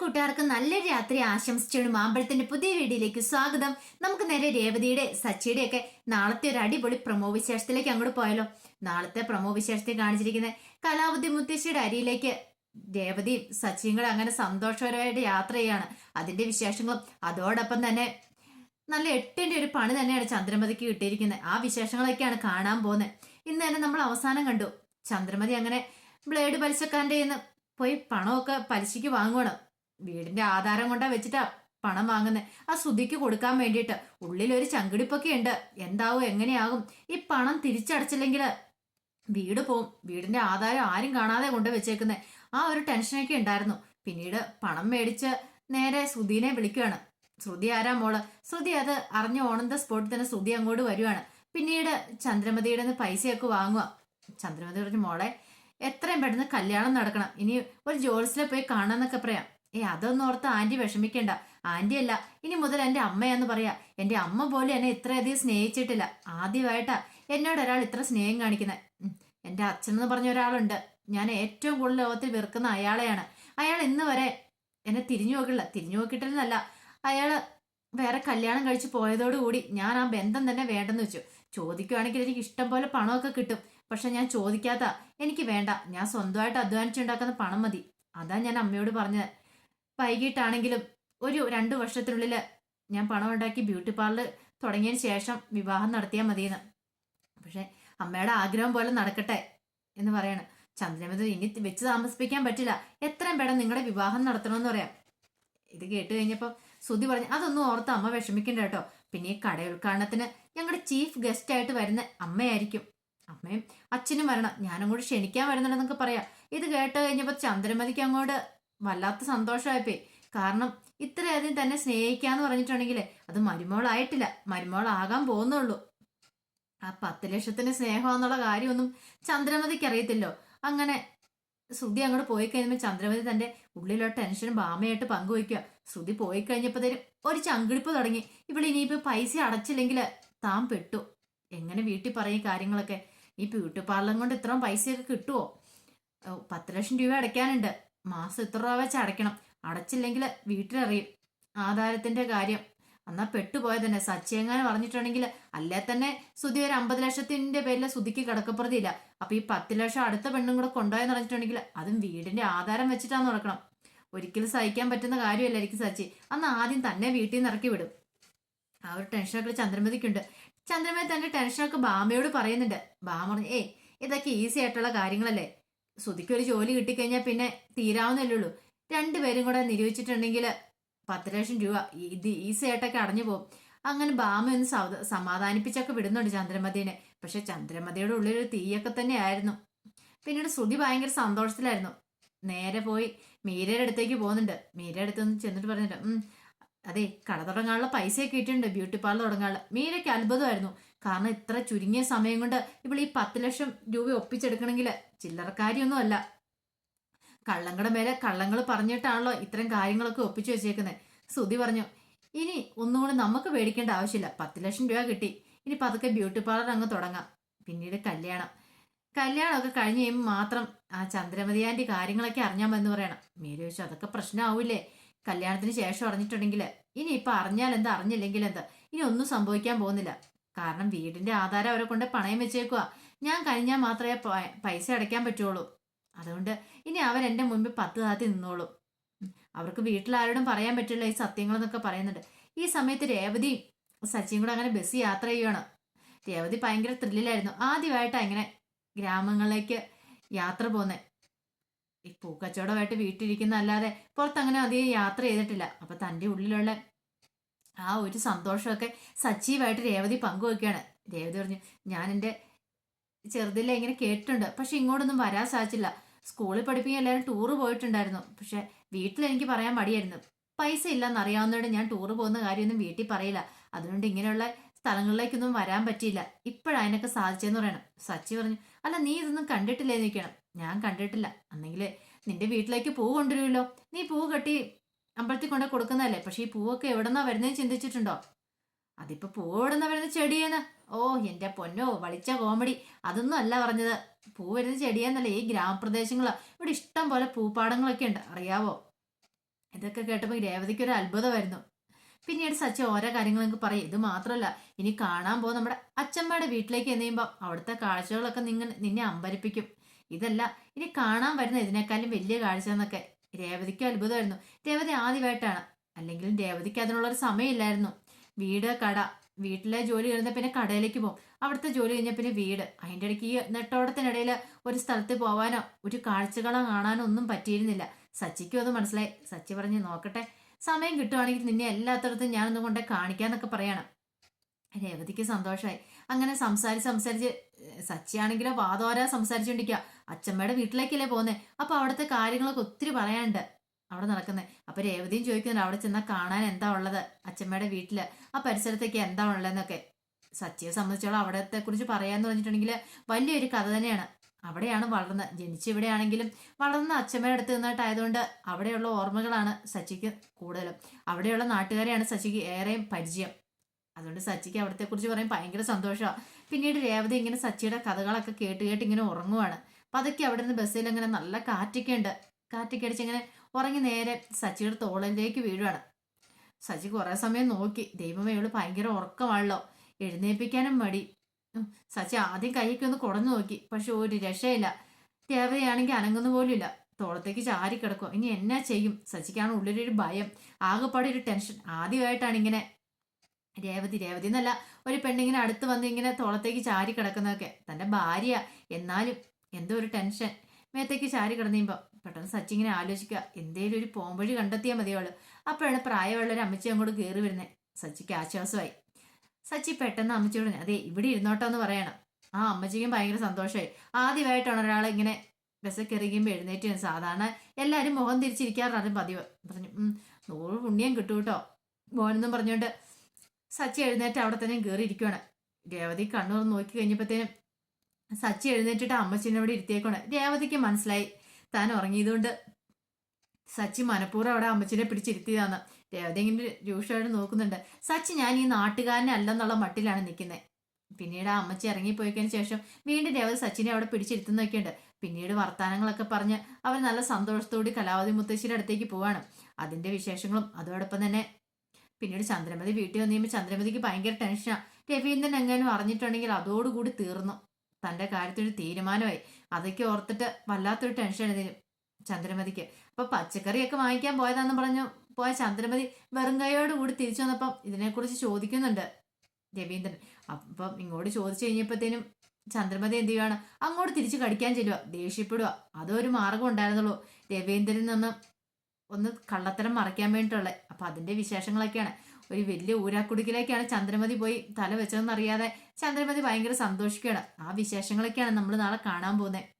കൂട്ടുകാർക്ക് നല്ലൊരു രാത്രി ആശംസിച്ചുകൊണ്ട് മാമ്പഴത്തിന്റെ പുതിയ വീഡിയോയിലേക്ക് സ്വാഗതം. നമുക്ക് നേരെ രേവതിയുടെ സച്ചിയുടെ ഒക്കെ നാളത്തെ ഒരു അടിപൊളി പ്രമോ വിശേഷത്തിലേക്ക് അങ്ങോട്ട് പോയാലോ? നാളത്തെ പ്രമോ വിശേഷത്തിൽ കാണിച്ചിരിക്കുന്ന കലാവതി മുത്തശ്ശിയുടെ അരിയിലേക്ക് രേവതിയും സച്ചിയും കൂടെ അങ്ങനെ സന്തോഷകരമായിട്ട് യാത്ര ചെയ്യാണ്. അതിന്റെ വിശേഷങ്ങളും അതോടൊപ്പം തന്നെ നല്ല എട്ടിന്റെ ഒരു പണി തന്നെയാണ് ചന്ദ്രമതിക്ക് കിട്ടിയിരിക്കുന്നത്. ആ വിശേഷങ്ങളൊക്കെയാണ് കാണാൻ പോകുന്നത്. ഇന്ന് തന്നെ നമ്മൾ അവസാനം കണ്ടു. ചന്ദ്രമതി അങ്ങനെ ബ്ലേഡ് പലിശക്കാരന്റെ പോയി പണമൊക്കെ പലിശയ്ക്ക് വാങ്ങുവാണ്. വീടിന്റെ ആധാരം കൊണ്ടാ വെച്ചിട്ടാ പണം വാങ്ങുന്നത് ആ ശ്രുതിക്ക് കൊടുക്കാൻ വേണ്ടിയിട്ട് ഉള്ളിൽ ഒരു ചങ്കിടിപ്പൊക്കെ ഉണ്ട്. എന്താവും എങ്ങനെയാകും. ഈ പണം തിരിച്ചടച്ചില്ലെങ്കിൽ വീട് പോവും വീടിന്റെ ആധാരം ആരും കാണാതെ കൊണ്ട് വെച്ചേക്കുന്നത് ആ ഒരു ടെൻഷനൊക്കെ ഉണ്ടായിരുന്നു. പിന്നീട് പണം മേടിച്ച് നേരെ ശ്രുതിനെ വിളിക്കുകയാണ് ശ്രുതി ആരാ മോൾ? ശ്രുതി അത് അറിഞ്ഞ ഓണന്ത സ്പോട്ടിൽ തന്നെ ശ്രുതി അങ്ങോട്ട് വരുവാണ്. പിന്നീട് ചന്ദ്രമതിയുടെ പൈസയൊക്കെ വാങ്ങുക ചന്ദ്രമതി പറഞ്ഞു മോളെ എത്രയും പെട്ടെന്ന് കല്യാണം നടക്കണം. ഇനി ഒരു ജോലിസിലെ പോയി കാണാന്നൊക്കെ പറയാം. ഏ അതൊന്നും ഓർത്ത് ആന്റി വിഷമിക്കണ്ട. ആന്റി അല്ല ഇനി മുതൽ എന്റെ അമ്മയാന്ന് പറയാ. എന്റെ അമ്മ പോലും എന്നെ ഇത്രയധികം സ്നേഹിച്ചിട്ടില്ല. ആദ്യമായിട്ടാ എന്നോട് ഒരാൾ ഇത്ര സ്നേഹം കാണിക്കുന്നത് എന്റെ അച്ഛൻ എന്ന് പറഞ്ഞ ഒരാളുണ്ട്. ഞാൻ ഏറ്റവും കൂടുതൽ ലോകത്തിൽ വെറുക്കുന്ന അയാളെയാണ്. അയാൾ ഇന്ന് വരെ എന്നെ തിരിഞ്ഞു നോക്കില്ല. തിരിഞ്ഞു നോക്കിയിട്ടില്ലെന്നല്ല. അയാൾ വേറെ കല്യാണം കഴിച്ച് പോയതോടുകൂടി ഞാൻ ആ ബന്ധം തന്നെ വേണ്ടെന്ന് വെച്ചു. ചോദിക്കുവാണെങ്കിൽ എനിക്ക് ഇഷ്ടം പോലെ പണമൊക്കെ കിട്ടും. പക്ഷെ ഞാൻ ചോദിക്കാത്ത എനിക്ക് വേണ്ട. ഞാൻ സ്വന്തമായിട്ട് അധ്വാനിച്ചുണ്ടാക്കുന്ന പണം മതി. അതാ ഞാൻ അമ്മയോട് പറഞ്ഞത്. വൈകിട്ടാണെങ്കിലും ഒരു രണ്ടു വർഷത്തിനുള്ളിൽ ഞാൻ പണം ഉണ്ടാക്കി ബ്യൂട്ടി പാർലർ തുടങ്ങിയതിന് ശേഷം വിവാഹം നടത്തിയാൽ മതിയെന്ന്. പക്ഷെ അമ്മയുടെ ആഗ്രഹം പോലെ നടക്കട്ടെ എന്ന് പറയാണ്. ചന്ദ്രമതി ഇനി വെച്ച് താമസിപ്പിക്കാൻ പറ്റില്ല. എത്രയും പേടം നിങ്ങളുടെ വിവാഹം നടത്തണമെന്ന് പറയാം. ഇത് കേട്ട് കഴിഞ്ഞപ്പോൾ സുധി പറഞ്ഞു അതൊന്നും ഓർത്ത് അമ്മ വിഷമിക്കണ്ട കേട്ടോ. പിന്നെ ഈ കട ഉദ്ഘാടനത്തിന് ഞങ്ങളുടെ ചീഫ് ഗസ്റ്റ് ആയിട്ട് വരുന്ന അമ്മയായിരിക്കും. അമ്മയും അച്ഛനും വരണം. ഞാനും കൂടി ക്ഷണിക്കാൻ വരുന്നുണ്ടെന്നൊക്കെ പറയാം. ഇത് കേട്ട് കഴിഞ്ഞപ്പോൾ ചന്ദ്രമതിക്ക് അങ്ങോട്ട് വല്ലാത്ത സന്തോഷമായിപ്പോയി. കാരണം ഇത്രയധികം തന്നെ സ്നേഹിക്കാന്ന് പറഞ്ഞിട്ടുണ്ടെങ്കിൽ അത് മരുമോളായിട്ടില്ല. മരുമോളാകാൻ പോകുന്നുള്ളൂ. ആ പത്ത് ലക്ഷത്തിന് സ്നേഹമെന്നുള്ള കാര്യമൊന്നും ചന്ദ്രമതിക്ക് അറിയത്തില്ലോ. അങ്ങനെ ശ്രുതി അങ്ങോട്ട് പോയി കഴിയുമ്പോൾ ചന്ദ്രമതി തന്റെ ഉള്ളിലുള്ള ടെൻഷനും ഭാമയായിട്ട് പങ്കുവയ്ക്കുക. ശ്രുതി പോയി കഴിഞ്ഞപ്പോഴത്തേനും ഒരു ചങ്കിടിപ്പ് തുടങ്ങി. ഇവിടെ ഇനിയിപ്പോ പൈസ അടച്ചില്ലെങ്കിൽ താൻ പെട്ടു. എങ്ങനെ വീട്ടിൽ പറയും കാര്യങ്ങളൊക്കെ? ഈ ബ്യൂട്ടി പാർലർ കൊണ്ട് ഇത്രയും പൈസയൊക്കെ കിട്ടുമോ പത്ത് ലക്ഷം രൂപ അടയ്ക്കാനുണ്ട്. മാസം ഇത്ര രൂപ വെച്ച് അടയ്ക്കണം? അടച്ചില്ലെങ്കിൽ വീട്ടിലറിയും. ആധാരത്തിന്റെ കാര്യം. എന്നാ പെട്ടുപോയതന്നെ. സച്ചിയെങ്ങാനും പറഞ്ഞിട്ടുണ്ടെങ്കിൽ അല്ലേ തന്നെ സുധി ഒരു അമ്പത് ലക്ഷത്തിന്റെ പേരിൽ സുധിക്ക് കിടക്കപ്രതിയില്ല അപ്പൊ ഈ പത്ത് ലക്ഷം അടുത്ത പെണ്ണും കൂടെ കൊണ്ടുപോയെന്ന് പറഞ്ഞിട്ടുണ്ടെങ്കിൽ അതും വീടിന്റെ ആധാരം വെച്ചിട്ടാന്ന് നടക്കണം ഒരിക്കലും സഹിക്കാൻ പറ്റുന്ന കാര്യമല്ല എനിക്ക് സച്ചി. അന്ന് ആദ്യം തന്നെ വീട്ടിൽ നിന്ന് ഇറക്കി വിടും. ആ ഒരു ടെൻഷനൊക്കെ ചന്ദ്രമതിക്കുണ്ട്. ചന്ദ്രമതി തന്റെ ടെൻഷനൊക്കെ ബാമയോട് പറയുന്നുണ്ട്. ബാമ പറഞ്ഞു ഏയ് ഇതൊക്കെ ഈസി ആയിട്ടുള്ള കാര്യങ്ങളല്ലേ? സുധിക്ക് ഒരു ജോലി കിട്ടിക്കഴിഞ്ഞാൽ പിന്നെ തീരാവുന്നല്ലേ ഉള്ളൂ. രണ്ടുപേരും കൂടെ നിരൂപിച്ചിട്ടുണ്ടെങ്കിൽ പത്ത് ലക്ഷം രൂപ ഇത് ഈസി ആയിട്ടൊക്കെ അടഞ്ഞു പോകും. അങ്ങനെ ബാമ ഒന്ന് സമാധാനിപ്പിച്ചൊക്കെ വിടുന്നുണ്ട് ചന്ദ്രമതിനെ. പക്ഷെ ചന്ദ്രമതിയുടെ ഉള്ളിലൊരു തീയൊക്കെ തന്നെയായിരുന്നു പിന്നീട് ശ്രുതി ഭയങ്കര സന്തോഷത്തിലായിരുന്നു. നേരെ പോയി മീരയുടെ അടുത്തേക്ക് പോകുന്നുണ്ട്. മീരയുടെ അടുത്ത് ചെന്നിട്ട് പറഞ്ഞിട്ട് അതെ കട തുടങ്ങാനുള്ള പൈസയൊക്കെ ഇട്ടിട്ടുണ്ട് ബ്യൂട്ടി പാർലർ തുടങ്ങാനുള്ള. മീരയ്ക്ക് അത്ഭുതമായിരുന്നു. കാരണം ഇത്ര ചുരുങ്ങിയ സമയം കൊണ്ട് ഇവിടെ ഈ പത്ത് ലക്ഷം രൂപ ഒപ്പിച്ചെടുക്കണമെങ്കിൽ ചില്ലറക്കാരിയൊന്നും അല്ല കള്ളങ്ങളുടെ മേലെ കള്ളങ്ങൾ പറഞ്ഞിട്ടാണല്ലോ ഇത്തരം കാര്യങ്ങളൊക്കെ ഒപ്പിച്ചു വെച്ചേക്കുന്നത് സുധി പറഞ്ഞു ഇനി ഒന്നും കൂടി നമുക്ക് പേടിക്കേണ്ട ആവശ്യമില്ല. പത്ത് ലക്ഷം രൂപ കിട്ടി. ഇനി പതുക്കെ ബ്യൂട്ടി പാർലർ അങ്ങ് തുടങ്ങാം. പിന്നീട് കല്യാണം. കല്യാണമൊക്കെ കഴിഞ്ഞ് കഴിയുമ്പോൾ മാത്രം ആ ചന്ദ്രമതി കാര്യങ്ങളൊക്കെ അറിഞ്ഞാൽ മതി പറയണം. മീര ചോദിച്ചു അതൊക്കെ പ്രശ്നമാവില്ലേ കല്യാണത്തിന് ശേഷം അറിഞ്ഞിട്ടുണ്ടെങ്കിൽ ഇനി ഇപ്പം അറിഞ്ഞാൽ എന്താ? അറിഞ്ഞില്ലെങ്കിൽ എന്താ? ഇനി ഒന്നും സംഭവിക്കാൻ പോകുന്നില്ല. കാരണം വീടിന്റെ ആധാരം അവരെ കൊണ്ട് പണയം വെച്ചേക്കുക ഞാൻ കഴിഞ്ഞാൽ മാത്രമേ പൈസ അടയ്ക്കാൻ പറ്റുള്ളൂ. അതുകൊണ്ട് ഇനി അവരെന്റെ മുൻപിൽ പത്ത് താത്തി നിന്നോളൂ. അവർക്ക് വീട്ടിലാരോടും പറയാൻ പറ്റില്ല ഈ സത്യങ്ങളെന്നൊക്കെ പറയുന്നുണ്ട്. ഈ സമയത്ത് രേവതി സച്ചിയും കൂടെ അങ്ങനെ ബസ് യാത്ര ചെയ്യുകയാണ് രേവതി ഭയങ്കര ത്രില്ലിലായിരുന്നു. ആദ്യമായിട്ട് അങ്ങനെ ഗ്രാമങ്ങളിലേക്ക് യാത്ര പോകുന്നത് ഈ പൂക്കച്ചവടമായിട്ട് വീട്ടിലിരിക്കുന്ന അല്ലാതെ പുറത്തങ്ങനെ അധികം യാത്ര ചെയ്തിട്ടില്ല. അപ്പൊ തന്റെ ഉള്ളിലുള്ള ആ ഒരു സന്തോഷമൊക്കെ സജീവമായിട്ട് രേവതി പങ്കുവെക്കുകയാണ്. രേവതി പറഞ്ഞു ഞാൻ എന്റെ ചെറുതിലെ ഇങ്ങനെ കേട്ടിട്ടുണ്ട് പക്ഷെ ഇങ്ങോട്ടൊന്നും വരാൻ സാധിച്ചില്ല. സ്കൂളിൽ പഠിപ്പിക്കാൻ എല്ലാവരും ടൂറ് പോയിട്ടുണ്ടായിരുന്നു. പക്ഷെ വീട്ടിൽ എനിക്ക് പറയാൻ മടിയായിരുന്നു. പൈസ ഇല്ലെന്ന് അറിയാവുന്നതുകൊണ്ട് ഞാൻ ടൂറ് പോകുന്ന കാര്യമൊന്നും വീട്ടിൽ പറയില്ല. അതുകൊണ്ട് ഇങ്ങനെയുള്ള സ്ഥലങ്ങളിലേക്കൊന്നും വരാൻ പറ്റിയില്ല. ഇപ്പോഴതിനൊക്കെ സാധിച്ചെന്ന് പറയണം. സച്ചി പറഞ്ഞു അല്ല നീ ഇതൊന്നും കണ്ടിട്ടില്ലേ നിൽക്കണം ഞാൻ കണ്ടിട്ടില്ല. അന്നെങ്കിൽ നിന്റെ വീട്ടിലേക്ക് പൂ കൊണ്ടുവരുമല്ലോ. നീ പൂ കെട്ടി അമ്പലത്തിൽ കൊണ്ട് കൊടുക്കുന്നതല്ലേ? പക്ഷെ ഈ പൂവൊക്കെ എവിടെന്നാ വരുന്നതെന്ന് ചിന്തിച്ചിട്ടുണ്ടോ? അതിപ്പോ പൂ എവിടെന്നാ വരുന്ന ചെടിയാണ് ഓ എന്റെ പൊന്നോ വളിച്ച കോമഡി അതൊന്നും അല്ല പറഞ്ഞത്. പൂ വരുന്ന ചെടിയെന്നല്ല ഈ ഗ്രാമപ്രദേശങ്ങളാ. ഇവിടെ ഇഷ്ടം പോലെ പൂപ്പാടങ്ങളൊക്കെ ഉണ്ട്. അറിയാവോ? ഇതൊക്കെ കേട്ടപ്പോൾ രേവതിക്ക് ഒരു അത്ഭുതമായിരുന്നു. പിന്നീട് സച്ച ഓരോ കാര്യങ്ങൾ നിങ്ങൾക്ക് പറയും. ഇത് മാത്രമല്ല ഇനി കാണാൻ പോകും നമ്മുടെ അച്ഛമ്മയുടെ വീട്ടിലേക്ക് എന്ന് ചെയ്യുമ്പോൾ അവിടുത്തെ കാഴ്ചകളൊക്കെ നിങ്ങൾ നിന്നെ അമ്പരിപ്പിക്കും. ഇതല്ല ഇനി കാണാൻ വരുന്ന ഇതിനേക്കാളും വലിയ കാഴ്ച എന്നൊക്കെ. രേവതിക്ക് അത്ഭുതമായിരുന്നു. രേവതി ആദ്യമായിട്ടാണ്. അല്ലെങ്കിൽ രേവതിക്ക് അതിനുള്ളൊരു സമയമില്ലായിരുന്നു. വീട് കട. വീട്ടിലെ ജോലി കഴിഞ്ഞ പിന്നെ കടയിലേക്ക് പോകും. അവിടുത്തെ ജോലി കഴിഞ്ഞ പിന്നെ വീട്. അതിന്റെ ഇടയ്ക്ക് ഈ നെട്ടോടത്തിനിടയിൽ ഒരു സ്ഥലത്ത് പോവാനോ ഒരു കാഴ്ചകളോ കാണാനോ ഒന്നും പറ്റിയിരുന്നില്ല. സച്ചിക്കും അത് മനസ്സിലായി. സച്ചി പറഞ്ഞ് നോക്കട്ടെ സമയം കിട്ടുവാണെങ്കിൽ നിന്നെ എല്ലാത്തടത്തും ഞാനൊന്നും കൊണ്ടേ കാണിക്കാന്നൊക്കെ പറയണം. രേവതിക്ക് സന്തോഷമായി അങ്ങനെ സംസാരിച്ച് സംസാരിച്ച് സച്ചിയാണെങ്കിലോ വാതോരാ സംസാരിച്ചുകൊണ്ടിരിക്കുക അച്ഛമ്മയുടെ വീട്ടിലേക്കല്ലേ പോകുന്നത് അപ്പൊ അവിടുത്തെ കാര്യങ്ങളൊക്കെ ഒത്തിരി പറയാനുണ്ട് അവിടെ നടക്കുന്നേ. അപ്പൊ രേവതിയും ചോദിക്കുന്നുണ്ട് അവിടെ ചെന്നാൽ കാണാൻ എന്താ ഉള്ളത്? അച്ഛമ്മയുടെ വീട്ടിൽ ആ പരിസരത്തേക്ക് എന്താ ഉള്ളതെന്നൊക്കെ. സച്ചിയെ സംബന്ധിച്ചോളം അവിടത്തെ കുറിച്ച് പറയാന്ന് പറഞ്ഞിട്ടുണ്ടെങ്കിൽ വലിയൊരു കഥ തന്നെയാണ്. അവിടെയാണ് വളർന്നത് ജനിച്ച ഇവിടെയാണെങ്കിലും വളർന്ന അച്ഛമ്മയുടെ അടുത്ത് നിന്നിട്ടായതുകൊണ്ട് അവിടെയുള്ള ഓർമ്മകളാണ് സച്ചിക്ക് കൂടുതലും. അവിടെയുള്ള നാട്ടുകാരെയാണ് സച്ചിക്ക് ഏറെയും പരിചയം. അതുകൊണ്ട് സച്ചിക്ക് അവിടത്തെ കുറിച്ച് പറയും ഭയങ്കര സന്തോഷമാണ് പിന്നീട് രേവതി ഇങ്ങനെ സച്ചിയുടെ കഥകളൊക്കെ കേട്ട് കേട്ട് ഇങ്ങനെ ഉറങ്ങുവാണ്. അപ്പൊ അതൊക്കെ അവിടെ നിന്ന് ബസ്സിൽ ഇങ്ങനെ നല്ല കാറ്റൊക്കെ ഉണ്ട് കാറ്റൊക്കെ അടിച്ച് ഇങ്ങനെ ഉറങ്ങി നേരെ സച്ചിയുടെ തോളിലേക്ക് വീഴുവാണ്. സച്ചി കുറെ സമയം നോക്കി. ദൈവമേ ഇവൾ ഭയങ്കര ഉറക്കമാണല്ലോ. എഴുന്നേൽപ്പിക്കാനും മടി. സച്ചി ആദ്യം കൈയൊക്കെ ഒന്ന് കുടഞ്ഞു നോക്കി. പക്ഷെ ഒരു രക്ഷയില്ല. രേവതിയാണെങ്കിൽ അനങ്ങുന്ന പോലും ഇല്ല തോളത്തേക്ക് ചാരി കിടക്കും ഇനി എന്നാ ചെയ്യും? സച്ചിക്കാണ് ഉള്ളിലൊരു ഭയം. ആകെപ്പാടെ ഒരു ടെൻഷൻ. ആദ്യമായിട്ടാണ് ഇങ്ങനെ രേവതി രേവതി എന്നല്ല ഒരു പെണ്ണിങ്ങനെ അടുത്ത് വന്ന് ഇങ്ങനെ തോളത്തേക്ക് ചാരി കിടക്കുന്നതൊക്കെ. തന്റെ ഭാര്യ എന്നാലും എന്തോ ഒരു ടെൻഷൻ. മേത്തേക്ക് ചാരി കിടന്നിയുമ്പോൾ പെട്ടെന്ന് സച്ചി ഇങ്ങനെ ആലോചിക്കുക എന്തേലും ഒരു പോംവഴി കണ്ടെത്തിയാൽ മതിയോൾ അപ്പോഴാണ് പ്രായമുള്ള ഒരു അമ്മച്ചി അങ്ങോട്ട് കയറി വരുന്നത് സച്ചിക്ക് ആശ്വാസമായി. സച്ചി പെട്ടെന്ന് അമ്മച്ചിയോട് അതെ ഇവിടെ ഇരുന്നോട്ടോ എന്ന് പറയണം. ആ അമ്മച്ചിക്കും ഭയങ്കര സന്തോഷമായി. ആദ്യമായിട്ടാണ് ഒരാൾ ഇങ്ങനെ ബസ്സിൽ കയറിയുമ്പോൾ എഴുന്നേറ്റ്. സാധാരണ എല്ലാവരും മുഖം തിരിച്ചിരിക്കാറാണ് പതിവ്. പറഞ്ഞു നൂറ് പുണ്യം കിട്ടൂട്ടോ. മോനെന്നും പറഞ്ഞുകൊണ്ട് സച്ചി എഴുന്നേറ്റ് അവിടെ തന്നെ കയറിയിരിക്കുകയാണ് രേവതി കണ്ണൂർ നോക്കി കഴിഞ്ഞപ്പോഴത്തേനും സച്ചി എഴുന്നേറ്റിട്ട് അമ്മച്ചിനെ അവിടെ ഇരുത്തിയേക്കാണ് രേവതിക്ക് മനസ്സിലായി. താൻ ഉറങ്ങിയതുകൊണ്ട് സച്ചി മനഃപൂർവം അവിടെ അമ്മച്ചിനെ പിടിച്ചിരുത്തിയതാണ് രേവതി ഇങ്ങനെ രൂക്ഷമായിട്ട് നോക്കുന്നുണ്ട്. സച്ചി ഞാൻ ഈ നാട്ടുകാരനെ അല്ലെന്നുള്ള മട്ടിലാണ് നിൽക്കുന്നത് പിന്നീട് ആ അമ്മച്ചി ഇറങ്ങിപ്പോയതിന് ശേഷം വീണ്ടും രേവതി സച്ചിനെ അവിടെ പിടിച്ചിരുത്തുന്നൊക്കെ ഉണ്ട് പിന്നീട് വർത്തമാനങ്ങളൊക്കെ പറഞ്ഞ് അവർ നല്ല സന്തോഷത്തോടെ കലാവതി മുത്തശ്ശിയുടെ അടുത്തേക്ക് പോവാണ്. അതിന്റെ വിശേഷങ്ങളും അതോടൊപ്പം തന്നെ പിന്നീട് ചന്ദ്രമതി വീട്ടിൽ വന്നു കഴിയുമ്പോൾ ചന്ദ്രമതിക്ക് ഭയങ്കര ടെൻഷനാണ് രവീന്ദ്രൻ എങ്ങാനും അറിഞ്ഞിട്ടുണ്ടെങ്കിൽ അതോടുകൂടി തീർന്നു. തന്റെ കാര്യത്തിൽ ഒരു തീരുമാനമായി. അതൊക്കെ ഓർത്തിട്ട് വല്ലാത്തൊരു ടെൻഷൻ ഇതിന് ചന്ദ്രമതിക്ക്. അപ്പോൾ പച്ചക്കറിയൊക്കെ വാങ്ങിക്കാൻ പോയതാന്ന് പറഞ്ഞു പോയ ചന്ദ്രമതി വെറും കൈയോട് കൂടി തിരിച്ചു വന്നപ്പം ഇതിനെക്കുറിച്ച് ചോദിക്കുന്നുണ്ട് രവീന്ദ്രൻ. അപ്പം ഇങ്ങോട്ട് ചോദിച്ചു കഴിഞ്ഞപ്പോഴത്തേനും ചന്ദ്രമതി എന്ത് ചെയ്യുകയാണ് അങ്ങോട്ട് തിരിച്ച് കടിക്കാൻ ചെല്ലുക ദേഷ്യപ്പെടുക അതൊരു മാർഗം ഉണ്ടായിരുന്നുള്ളൂ. രവീന്ദ്രനിൽ നിന്ന് ഒന്ന് കള്ളത്തരം മറയ്ക്കാൻ വേണ്ടിയിട്ടുള്ള അപ്പൊ അതിന്റെ വിശേഷങ്ങളൊക്കെയാണ്. ഒരു വലിയ ഊരാക്കുടുക്കിലേക്കാണ് ചന്ദ്രമതി പോയി തല വെച്ചതെന്നറിയാതെ ചന്ദ്രമതി ഭയങ്കര സന്തോഷിക്കുകയാണ്. ആ വിശേഷങ്ങളൊക്കെയാണ് നമ്മൾ നാളെ കാണാൻ പോകുന്നത്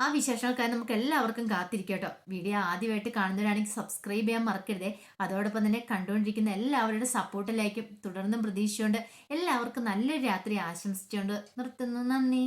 ആ വിശേഷങ്ങൾക്കായി നമുക്ക് എല്ലാവർക്കും കാത്തിരിക്കട്ടോ. വീഡിയോ ആദ്യമായിട്ട് കാണുന്നവരാണെങ്കിൽ സബ്സ്ക്രൈബ് ചെയ്യാൻ മറക്കരുതേ. അതോടൊപ്പം തന്നെ കണ്ടുകൊണ്ടിരിക്കുന്ന എല്ലാവരുടെ സപ്പോർട്ടിലേക്കും തുടർന്നും പ്രതീക്ഷിച്ചുകൊണ്ട് എല്ലാവർക്കും നല്ലൊരു രാത്രി ആശംസിച്ചുകൊണ്ട് നിർത്തുന്നു. നന്ദി.